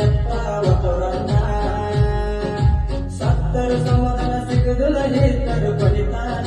ಎತ್ತ ಒತ್ತರನ್ನ ಸತ್ತರ ಸಮಾಧಾನ ಸಿಗದಲ್ಲ ಪಡಿತಾನ